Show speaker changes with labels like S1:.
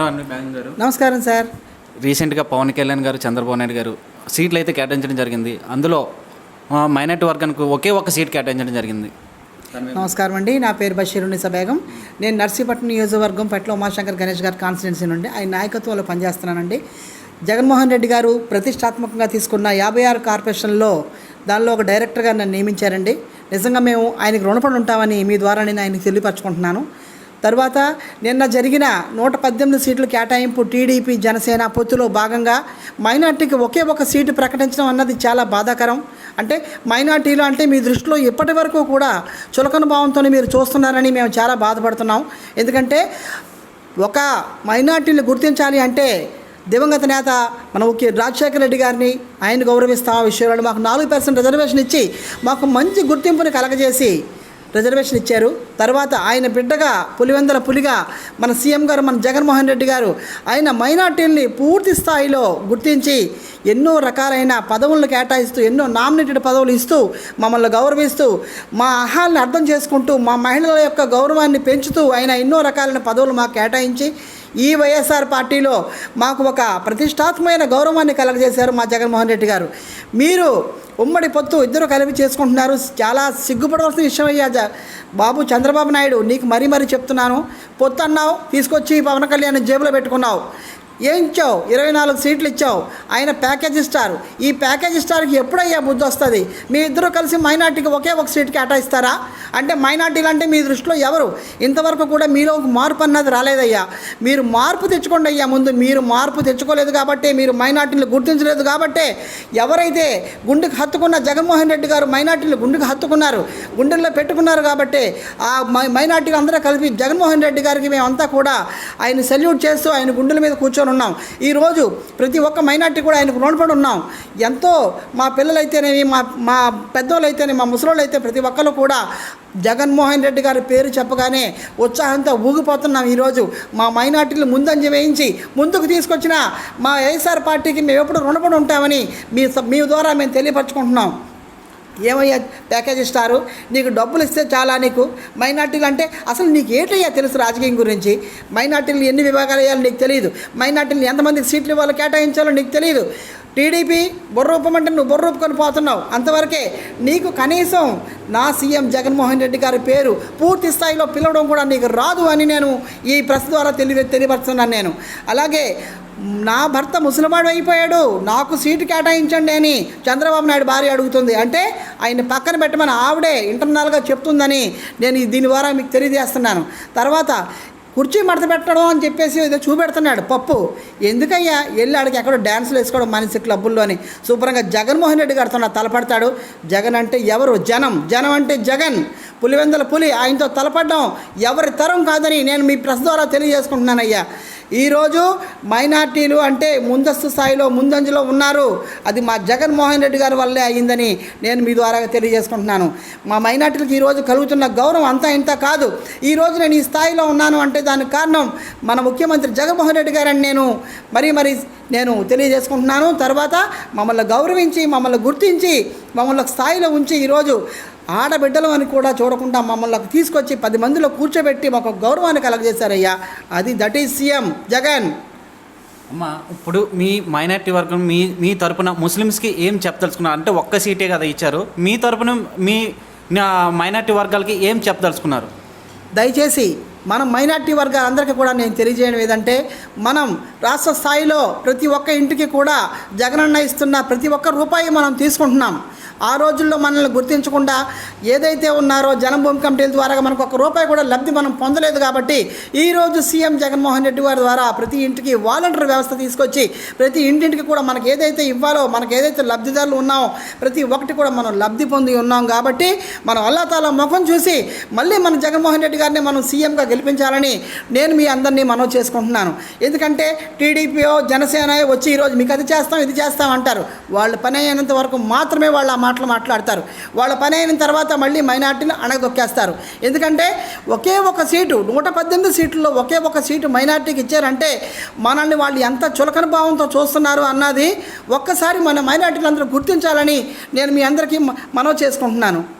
S1: నమస్కారం సార్.
S2: రీసెంట్గా పవన్ కళ్యాణ్ గారు చంద్రబాబు నాయుడు గారు సీట్లు అయితే కేటాయించడం జరిగింది. అందులో మైనార్టీ వర్గానికి ఒకే ఒక సీట్ కేటాయించడం జరిగింది.
S1: నమస్కారం అండి. నా పేరు బషీరునిసా బేగం. నేను నర్సీపట్నం నియోజకవర్గం పట్ల ఉమాశంకర్ గణేష్ గారి కాన్స్టిట్యున్సీ నుండి ఆయన నాయకత్వంలో పనిచేస్తున్నానండి. జగన్మోహన్ రెడ్డి గారు ప్రతిష్టాత్మకంగా తీసుకున్న యాభై ఆరు కార్పొరేషన్లో దానిలో ఒక డైరెక్టర్గా నన్ను నియమించారండి. నిజంగా మేము ఆయనకు రుణపడి ఉంటామని మీ ద్వారా నేను ఆయనకు తెలియపరచుకుంటున్నాను. తర్వాత నిన్న జరిగిన నూట పద్దెనిమిది సీట్ల కేటాయింపు టీడీపీ జనసేన పొత్తులో భాగంగా మైనార్టీకి ఒకే ఒక సీటు ప్రకటించడం అన్నది చాలా బాధాకరం. అంటే మైనార్టీలు అంటే మీ దృష్టిలో ఇప్పటి వరకు కూడా చులకన భావంతో మీరు చూస్తున్నారని మేము చాలా బాధపడుతున్నాం. ఎందుకంటే ఒక మైనార్టీని గుర్తించాలి అంటే దివంగత నేత మన ముఖ్య రాజశేఖర రెడ్డి గారిని ఆయన గౌరవిస్తాం ఆ విషయంలో మాకు నాలుగు పర్సెంట్ రిజర్వేషన్ ఇచ్చి మాకు మంచి గుర్తింపుని కలగజేసి రిజర్వేషన్ ఇచ్చారు. తర్వాత ఆయన బిడ్డగా పులివెందల పులిగా మన సీఎం గారు మన జగన్మోహన్ రెడ్డి గారు ఆయన మైనార్టీల్ని పూర్తి స్థాయిలో గుర్తించి ఎన్నో రకాలైన పదవులను కేటాయిస్తూ ఎన్నో నామినేటెడ్ పదవులు ఇస్తూ మమ్మల్ని గౌరవిస్తూ మా ఆహాల్ని అర్థం చేసుకుంటూ మా మహిళల యొక్క గౌరవాన్ని పెంచుతూ ఆయన ఎన్నో రకాలైన పదవులు మాకు కేటాయించి ఈ వైఎస్ఆర్ పార్టీలో మాకు ఒక ప్రతిష్టాత్మకమైన గౌరవాన్ని కలగజేశారు మా జగన్మోహన్ రెడ్డి గారు. మీరు ఉమ్మడి పొత్తు ఇద్దరు కలిపి చేసుకుంటున్నారు. చాలా సిగ్గుపడవలసిన విషయం అయ్యా బాబు చంద్రబాబు నాయుడు నీకు మరీ మరీ చెప్తున్నాను. పొత్తు అన్నావు తీసుకొచ్చి పవన్ కళ్యాణ్ జేబులో పెట్టుకున్నావు. ఏం ఇచ్చావు? ఇరవై నాలుగు సీట్లు ఇచ్చావు. ఆయన ప్యాకేజ్ స్టార్ ఈ ప్యాకేజ్ స్టార్కి ఎప్పుడయ్యా బుద్ధి వస్తుంది? మీ ఇద్దరు కలిసి మైనార్టీకి ఒకే ఒక సీట్ కేటాయిస్తారా అంటే మైనార్టీలు అంటే మీ దృష్టిలో ఎవరు? ఇంతవరకు కూడా మీలో ఒక మార్పు అన్నది రాలేదయ్యా. మీరు మార్పు తెచ్చుకోండి అయ్యా ముందు. మీరు మార్పు తెచ్చుకోలేదు కాబట్టి మీరు మైనార్టీలు గుర్తించలేదు కాబట్టి ఎవరైతే గుండెకి హత్తుకున్న జగన్మోహన్ రెడ్డి గారు మైనార్టీలు గుండెకు హత్తుకున్నారు గుండెల్లో పెట్టుకున్నారు కాబట్టి ఆ మై మైనార్టీలు అందరూ కలిపి జగన్మోహన్ రెడ్డి గారికి మేమంతా కూడా ఆయన సెల్యూట్ చేస్తూ ఆయన గుండెల మీద కూర్చొని ఉన్నాం ఈరోజు ప్రతి ఒక్క మైనార్టీ కూడా ఆయనకు రుణపడి ఉన్నాం ఎంతో మా పిల్లలైతేనేమి మా మా పెద్దోళ్ళు అయితేనే మా ముసలోళ్ళు అయితే ప్రతి ఒక్కరు కూడా జగన్మోహన్ రెడ్డి గారి పేరు చెప్పగానే ఉత్సాహంతో ఊగిపోతున్నాం ఈరోజు. మా మైనార్టీలు ముందంజ వేయించి ముందుకు తీసుకొచ్చిన మా వైఎస్ఆర్ పార్టీకి మేము ఎప్పుడు రుణపడి ఉంటామని మీ మీ ద్వారా మేము తెలియపరచుకుంటున్నాం. ఏమయ్యా ప్యాకేజ్ ఇస్తారు? నీకు డబ్బులు ఇస్తే చాలా నీకు. మైనార్టీలు అంటే అసలు నీకు ఏంటయ్యా తెలుసు రాజకీయం గురించి? మైనార్టీలు ఎన్ని విభాగాలు వేయాలో నీకు తెలియదు మైనార్టీలు ఎంతమందికి సీట్లు ఇవ్వాలో కేటాయించాలో నీకు తెలియదు టీడీపీ బొర్రూపమంటే నువ్వు బొర్రూపుకొని పోతున్నావు. అంతవరకే నీకు కనీసం నా సీఎం జగన్మోహన్ రెడ్డి గారి పేరు పూర్తి స్థాయిలో పిలవడం కూడా నీకు రాదు అని నేను ఈ ప్రెస్ ద్వారా తెలియ తెలియపరుస్తున్నాను నేను. అలాగే నా భర్త ముసలివాడు అయిపోయాడు. నాకు సీటు కేటాయించండి అని చంద్రబాబు నాయుడు భార్య అడుగుతుంది. అంటే ఆయన పక్కన పెట్టమని ఆవిడే ఇంటర్నల్గా చెప్తుందని నేను దీని ద్వారా మీకు తెలియజేస్తున్నాను. తర్వాత కుర్చీ మడత పెట్టడం అని చెప్పేసి ఏదో చూపెడుతున్నాడు. పప్పు. ఎందుకయ్యా? వెళ్ళి ఆడికి ఎక్కడో డ్యాన్సులు వేసుకోవడం మనిషి క్లబ్బుల్లోని. శుభ్రంగా జగన్మోహన్ రెడ్డి గారితో తలపడతాడు జగన్ అంటే ఎవరు? జనం. జనం అంటే జగన్. పులివెందల పులి ఆయనతో తలపడడం ఎవరి తరం కాదని నేను మీ ప్రెస్ ద్వారా తెలియజేసుకుంటున్నానయ్యా. ఈరోజు మైనార్టీలు అంటే ముందస్తు స్థాయిలో ముందంజలో ఉన్నారు. అది మా జగన్మోహన్ రెడ్డి గారి వల్లే అయ్యిందని నేను మీ ద్వారా తెలియజేసుకుంటున్నాను. మా మైనార్టీలకు ఈరోజు కలుగుతున్న గౌరవం అంతా ఇంత కాదు. ఈరోజు నేను ఈ స్థాయిలో ఉన్నాను అంటే దానికి కారణం మన ముఖ్యమంత్రి జగన్మోహన్ రెడ్డి గారని నేను మరీ మరీ నేను తెలియజేసుకుంటున్నాను. తర్వాత మమ్మల్ని గౌరవించి మమ్మల్ని గుర్తించి మమ్మల్ని ఒక స్థాయిలో ఉంచి ఈరోజు ఆడబిడ్డలు అని కూడా చూడకుండా మమ్మల్ని తీసుకొచ్చి పది మందిలో కూర్చోబెట్టి మాకు ఒక గౌరవాన్ని కలగజేశారయ్యా. అది దట్ ఈజ్ సీఎం జగన్.
S2: అమ్మ ఇప్పుడు మీ మైనార్టీ వర్గం మీ మీ తరపున ముస్లిమ్స్కి ఏం చెప్పదలుచుకున్నారు? అంటే ఒక్క సీటే కదా ఇచ్చారు. మీ తరపున మీ మైనార్టీ వర్గాలకి ఏం చెప్పదలుచుకున్నారు?
S1: దయచేసి మనం మైనార్టీ వర్గాలందరికీ కూడా నేను తెలియజేయడం ఏదంటే మనం రాష్ట్ర స్థాయిలో ప్రతి ఒక్క ఇంటికి కూడా జగనన్న ఇస్తున్న ప్రతి ఒక్క రూపాయి మనం తీసుకుంటున్నాం. ఆ రోజుల్లో మనల్ని గుర్తించకుండా ఏదైతే ఉన్నారో జనభూమి కమిటీల ద్వారా మనకు ఒక రూపాయి కూడా లబ్ధి మనం పొందలేదు కాబట్టి ఈరోజు సీఎం జగన్మోహన్ రెడ్డి గారి ద్వారా ప్రతి ఇంటికి వాలంటీర్ వ్యవస్థ తీసుకొచ్చి ప్రతి ఇంటింటికి కూడా మనకు ఏదైతే ఇవ్వాలో మనకు ఏదైతే లబ్ధిదారులు ఉన్నామో ప్రతి ఒక్కటి కూడా మనం లబ్ధి పొంది ఉన్నాం కాబట్టి మనం అల్లాతాల ముఖం చూసి మళ్ళీ మన జగన్మోహన్ రెడ్డి గారిని మనం సీఎంగా గెలిపించాలని నేను మీ అందరినీ మనవి చేసుకుంటున్నాను. ఎందుకంటే టీడీపీఓ జనసేన వచ్చి ఈరోజు మీకు అది చేస్తాం ఇది చేస్తాం అంటారు. వాళ్ళు పని అయినంత వరకు మాత్రమే వాళ్ళు ఆ మాటలు మాట్లాడతారు. వాళ్ళ పని అయిన తర్వాత మళ్ళీ మైనార్టీని అణగదొక్కేస్తారు ఎందుకంటే ఒకే ఒక సీటు నూట పద్దెనిమిది సీట్లలో ఒకే ఒక సీటు మైనార్టీకి ఇచ్చారంటే మనల్ని వాళ్ళు ఎంత చులకన భావంతో చూస్తున్నారు అన్నది ఒక్కసారి మన మైనార్టీలందరూ గుర్తించాలని నేను మీ అందరికీ మనవి చేసుకుంటున్నాను.